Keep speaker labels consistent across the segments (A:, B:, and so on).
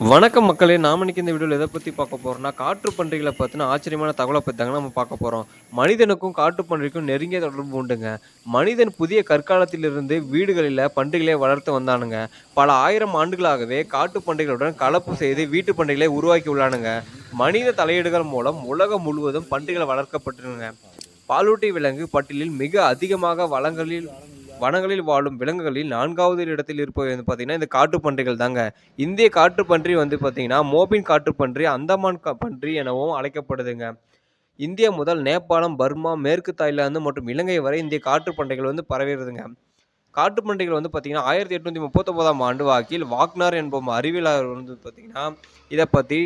A: வணக்கம் மக்களே! நாம இன்னைக்கு இந்த வீடியோவில் எதை பற்றி பார்க்க போகிறோம்னா காற்று பன்றிகளை பற்றின ஆச்சரியமான தகவலை பற்றி தாங்க நம்ம பார்க்க போகிறோம் மனிதனுக்கும் காற்று பன்றிக்கும் நெருங்கிய தொடர்பு உண்டுங்க. மனிதன் புதிய கற்காலத்திலிருந்து வீடுகளில் பன்றிகளை வளர்த்து வந்தானுங்க. பல ஆயிரம் ஆண்டுகளாகவே காட்டு பன்றிகளுடன் கலப்பு செய்து வீட்டு பன்றிகளை உருவாக்கியுள்ளானுங்க. மனித தலையீடுகள் மூலம் உலகம் முழுவதும் பன்றிகள் வளர்க்கப்பட்டிருங்க பாலூட்டி விலங்கு பட்டியலில் மிக அதிகமாக வளங்களில் வனங்களில் வாழும் விலங்குகளில் நான்காவது இடத்தில் இருப்பவை வந்து பார்த்திங்கன்னா இந்த காட்டுப்பன்றிகள் தாங்க. இந்திய காட்டுப்பன்றி வந்து பார்த்திங்கன்னா மோபின் காட்டுப்பன்றி அந்தமான் க பன்றி எனவும் அழைக்கப்படுதுங்க. இந்தியா முதல் நேபாளம், பர்மா, மேற்கு தாய்லாந்து மற்றும் இலங்கை வரை இந்திய காட்டுப்பன்றிகள் வந்து வந்து பரவியிருதுங்க. காட்டுப் பன்றிகள் வந்து பார்த்தீங்கன்னா, 1839ஆம் ஆண்டு வாக்கில் வாக்னார் என்பவர் அறிவியலாளர் வந்து பார்த்திங்கன்னா இதை பற்றி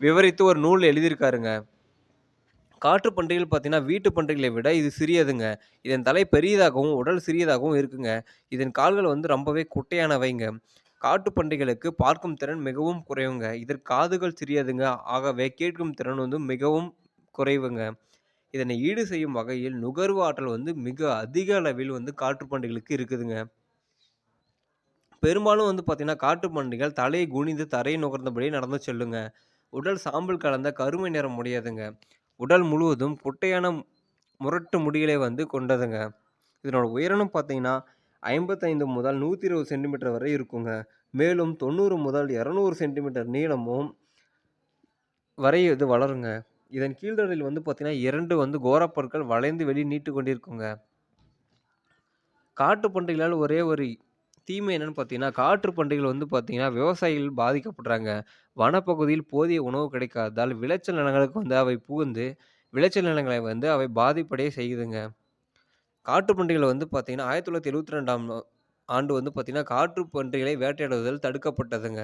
A: விவரித்து ஒரு நூல் எழுதியிருக்காருங்க. காற்று பன்றிகள் பார்த்தீங்கன்னா, வீட்டு பன்றிகளை விட இது சிறியதுங்க. இதன் தலை பெரியதாகவும், உடல் சிறியதாகவும் இருக்குங்க. இதன் கால்கள் வந்து ரொம்பவே குட்டையானவைங்க. காட்டுப் பன்றிகளுக்கு பார்க்கும் திறன் மிகவும் குறைவுங்க. இதற்கு காதுகள் சிறியதுங்க. ஆகவே கேட்கும் திறன் வந்து மிகவும் குறைவுங்க. இதனை ஈடு செய்யும் வகையில் நுகர்வு ஆற்றல் வந்து மிக அதிக அளவில் வந்து காற்று பன்றிகளுக்கு இருக்குதுங்க. பெரும்பாலும் வந்து பார்த்தீங்கன்னா, காட்டுப் பன்றிகள் தலையை குனிந்து தரையை நுகர்ந்தபடி நடந்து செல்லுங்க. உடல் சாம்பல் கலந்த கருமை நிறம் உடையதுங்க. உடல் முழுவதும் குட்டையான முரட்டு முடிகளை வந்து கொண்டதுங்க. இதனோட உயரம் பார்த்தீங்கன்னா, 55 முதல் 120 சென்டிமீட்டர் வரை இருக்குங்க. மேலும் 90 முதல் 200 சென்டிமீட்டர் நீளமும் வரை இது வளருங்க. இதன் கீழ்தடையில் வந்து பார்த்தீங்கன்னா, இரண்டு வந்து கோரப்பற்கள் வளைந்து வெளியே நீட்டு கொண்டிருக்குங்க. காட்டுப் பன்றிகளால் ஒரே ஒரு தீமை என்னன்னு பார்த்தீங்கன்னா, காற்று பன்றிகள் வந்து பார்த்தீங்கன்னா, விவசாயிகள் பாதிக்கப்படுறாங்க. வனப்பகுதியில் போதிய உணவு கிடைக்காததால், விளைச்சல் நிலங்களுக்கு வந்து அவை புகுந்து, விளைச்சல் நிலங்களை வந்து அவை பாதிப்படைய செய்யுதுங்க. காற்று பன்றிகள் வந்து பார்த்தீங்கன்னா, 1972ஆம் ஆண்டு வந்து பார்த்தீங்கன்னா, காற்று பன்றிகளை வேட்டையாடுவதில் தடுக்கப்பட்டதுங்க.